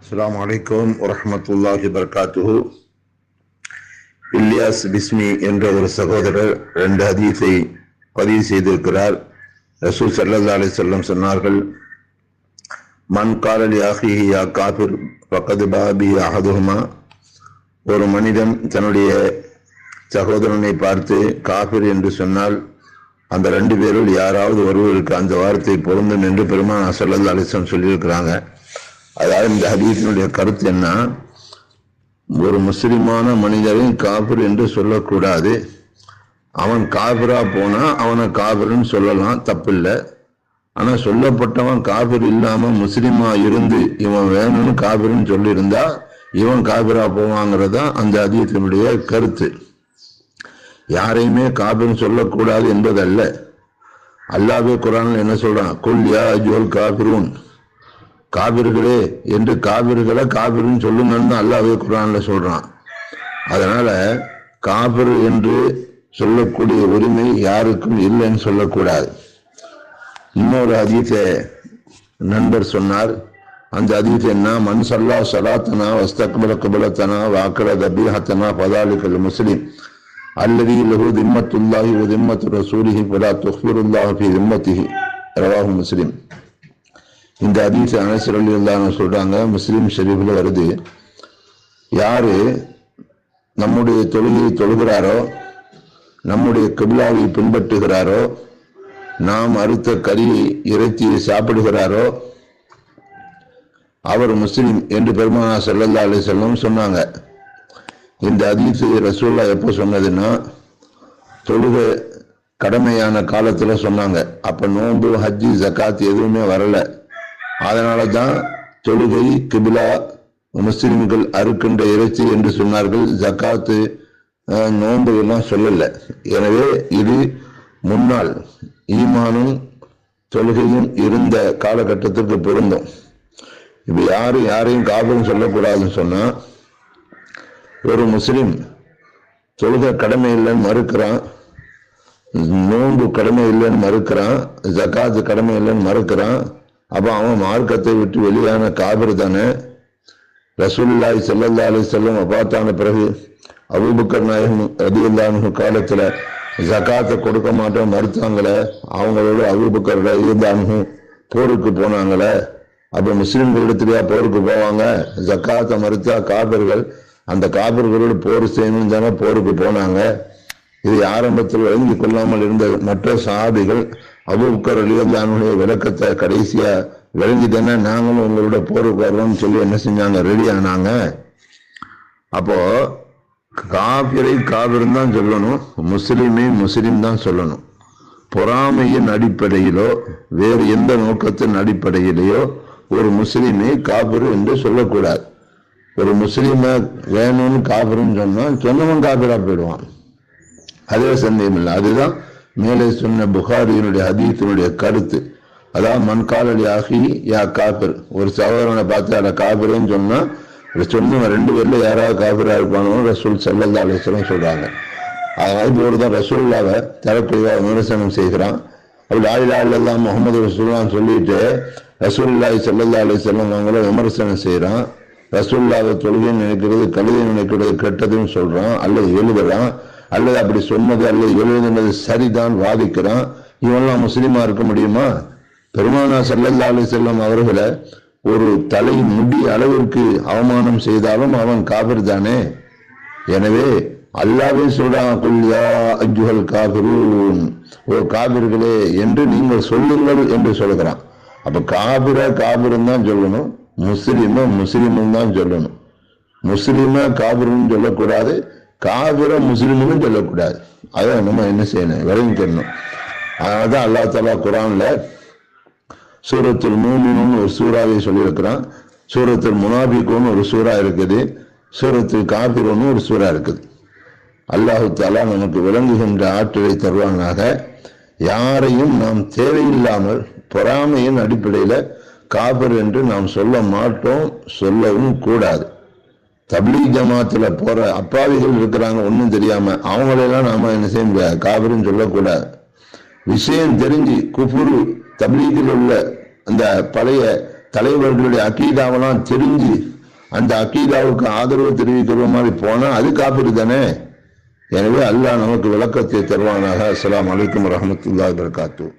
அஸ்ஸலாமு அலைக்கும் வரஹ்மத்துல்லாஹி வபரகாத்துஹு இல்யாஸ் பிஸ்மி என்ற ஒரு சகோதரர் ரெண்டு ஹதீஸை பதிவு செய்திருக்கிறார். ரசூல் ஸல்லல்லாஹு அலைஹி வஸல்லம் சொன்னார்கள் மன் காலலி அஹிஹி யா காபிர் ஃபக்கத் பாபி அஹதுஹுமா. ஒரு மனிதன் தன்னுடைய சகோதரனை பார்த்து காபிர் என்று சொன்னால் அந்த ரெண்டு பேரில் யாராவது ஒருவருக்கு அந்த வார்த்தை பொருந்தும் என்று பெருமானா ஸல்லல்லாஹு அலைஹி சொல்லியிருக்கிறாங்க. அதாவது இந்த ஹதீஸினுடைய கருத்து என்ன? ஒரு முஸ்லிமான மனிதரின் காபிர் என்று சொல்லக்கூடாது. அவன் காபிரா போனா அவனை காபிர்னு சொல்லலாம் தப்பில்லை. ஆனா சொல்லப்பட்டவன் காபிர் இல்லாம முஸ்லிமா இருந்து இவன் வேணும்னு காபிர்னு சொல்லியிருந்தா இவன் காபிரா போவாங்கிறதா அந்த அதிகத்தினுடைய கருத்து. யாரையுமே காபிர்னு சொல்லக்கூடாது என்பதல்ல. அல்லாவே குரான் என்ன சொல்றான்? குல் யா அஜுவல் காபிரூன் காவிர்களே என்று காவிர்களை காவிர்னு சொல்லுங்கன்னு அல்லாவே குரான்ல சொல்றான். அதனால காபிர் என்று சொல்லக்கூடிய உரிமை யாருக்கும் இல்லைன்னு சொல்லக்கூடாது. இன்னொரு அதிகத்தை நண்பர் சொன்னார். அந்த அதிகத்தை என்ன? மண் சல்லா சலாத்தனா வஸ்தக்பல கபலத்தனா வாக்கல தபீஹத்தனா பதாலிக்கல் முஸ்லிம். அல்லது லஹு திம்மத்துல்லாஹி திம்மத்து ரசூலிஹி பலா துஹ்பிருல்லாஹி திம்மத்திஹி. ரவாஹு முஸ்லிம். இந்த அதீஸ் அனசர் அலி அல்லான்னு சொல்றாங்க முஸ்லீம் ஷெரீஃபில் வருது. யாரு நம்முடைய தொழுகையை தொழுகிறாரோ நம்முடைய கிபிலாவை பின்பற்றுகிறாரோ நாம் அறுத்த கறியை இறைச்சியை சாப்பிடுகிறாரோ அவர் முஸ்லீம் என்று பெருமானா சல்லல்லா அலி செல்லம் சொன்னாங்க. இந்த அதீசு ரசூல்லா எப்போ சொன்னதுன்னா தொழுக கடமையான காலத்தில் சொன்னாங்க. அப்போ நோன்பு ஹஜ்ஜி ஜக்காத் எதுவுமே வரலை. அதனால தான் தொழுகை கிபிலா முஸ்லிம்கள் அறுக்கின்ற இறைச்சி என்று சொன்னார்கள். ஜக்காத்து நோன்பு எல்லாம் சொல்லல. எனவே இது முன்னால் ஈமானும் தொழுகையும் இருந்த காலகட்டத்திற்கு பொருந்தும். இப்ப யாரும் யாரையும் காபம் சொல்லக்கூடாதுன்னு சொன்னா ஒரு முஸ்லிம் தொழுகை கடமை இல்லைன்னு மறுக்கிறான் நோன்பு கடமை இல்லைன்னு மறுக்கிறான் ஜக்காத்து கடமை இல்லைன்னு மறுக்கிறான் அப்போ அவன் மார்க்கத்தை விட்டு வெளியான காபிர் தானே? ரசூல்லாய் செல்லல்லா அலி செல்லம் அப்பாத்தான பிறகு அபுபக்கர் நாயகம் ரதியுல்லானு காலத்துல ஜக்காத்தை கொடுக்க மாட்டோம் மறுத்தாங்களே? அவங்களோட அபுபக்கர் ரதியுல்லானு போருக்கு போனாங்களே? அப்ப முஸ்லிம்களிடத்துலயா போருக்கு போவாங்க. ஜக்காத்தை மறுத்தா காபிர்கள் அந்த காபிர்களோடு போர் செய்யணும் தானே போருக்கு போனாங்க. இது ஆரம்பத்தில் வழங்கி கொள்ளாமல் இருந்த மற்ற சாதிகள் அபுபக்கர் அலிவல்லானுடைய விளக்கத்தை கடைசியா விளங்கிட்டேன்னா நாங்களும் உங்களோட போருக்கு வர்றோம்னு சொல்லி என்ன செஞ்சாங்க? ரெடி ஆனாங்க. அப்போ காபிரை காவிரம் தான் சொல்லணும். முஸ்லீமே முஸ்லீம் தான் சொல்லணும். பொறாமையின் அடிப்படையிலோ வேறு எந்த நோக்கத்தின் அடிப்படையிலேயோ ஒரு முஸ்லீமே காபிரு என்று சொல்லக்கூடாது. ஒரு முஸ்லீமை வேணும்னு காபிருன்னு சொன்னா சொன்னவன் காபிரா போயிடுவான். அதே சந்தேகம் இல்லை அதுதான் மேலே சொன்ன புகாரியினுடைய ஹதீத்தினுடைய கருத்து. அதான் மண்காலடி ஆகி யா காபிர். ஒரு சகோதரனை பார்த்து அட காபிர்னு சொன்னா சொன்னவங்க ரெண்டு பேர்ல யாராவது காபிரா இருப்பானோ? ரசூல் செல்லல்லா அலிஸ்லாம் சொல்றாங்க. அதாவது ஒரு தான் ரசூல்லாவை தரப்பிரிவா விமர்சனம் செய்கிறான். அப்படி ஆயிலா இல்லல்லாம் முகமது ரசூல்லான்னு சொல்லிட்டு ரசூல்லாய் செல்லல்லா அலிஸ்லாம் அவங்கள விமர்சனம் செய்யறான் ரசூல்லாவை தொழுகை நினைக்கிறது கழுதை நினைக்கிறது கெட்டதுன்னு சொல்றான் அல்லது எழுதுறான். அல்லது அப்படி சொன்னது அல்லது எழுதுனது சரிதான் வாதிக்கிறான். இவெல்லாம் முஸ்லீமா இருக்க முடியுமா? பெருமானா சல்லல்லா அலி செல்லம் அவர்களை ஒரு தலை முடி அளவிற்கு அவமானம் செய்தாலும் அவன் காபிர் தானே? எனவே அல்லாவே சொல்றான் குல்யா அஜுஹல் காபிரூன். ஓ காபிர்களே என்று நீங்கள் சொல்லுங்கள் என்று சொல்லுகிறான் அப்ப காபிர காபிரும் தான் சொல்லணும் முஸ்லீம முஸ்லீமும் தான் சொல்லணும். முஸ்லீம காபிரும் சொல்லக்கூடாது காவிர முஸ்லிம்னு சொல்லக்கூடாது. அதை நம்ம என்ன செய்யணும்? விளங்கிக்கணும். அதான் அல்லா தலா குரான்ல சூரத்தில் மூமினும் ஒரு சூறாவை சொல்லியிருக்கிறான். சூரத்தில் முனாபிக்குன்னு ஒரு சூறா இருக்குது. சூரத்தில் காபிரோன்னு ஒரு சூறா இருக்குது. அல்லாஹு தாலா நமக்கு விளங்குகின்ற ஆற்றலை தருவானாக. யாரையும் நாம் தேவையில்லாமல் பொறாமையின் அடிப்படையில காபர் என்று நாம் சொல்ல மாட்டோம் சொல்லவும் கூடாது. தபிலி ஜமாத்துல போற அப்பாவிகள் இருக்கிறாங்க ஒன்றும் தெரியாம அவங்களெல்லாம் நாம என்ன செய்ய முடியாது? காவிரின்னு சொல்லக்கூடாது. விஷயம் தெரிஞ்சு குஃபுரு தபிலீகில் உள்ள அந்த பழைய தலைவர்களுடைய அக்கீதாவெல்லாம் தெரிஞ்சு அந்த அக்கீதாவுக்கு ஆதரவு தெரிவிக்கிற மாதிரி போனா அது காப்பீடு தானே? எனவே அல்லாஹ் நமக்கு விளக்கத்தை தருவானாக. அஸ்லாம் வலைக்கம் வரஹ்மத்துல்லாஹி வபரகாத்துஹு.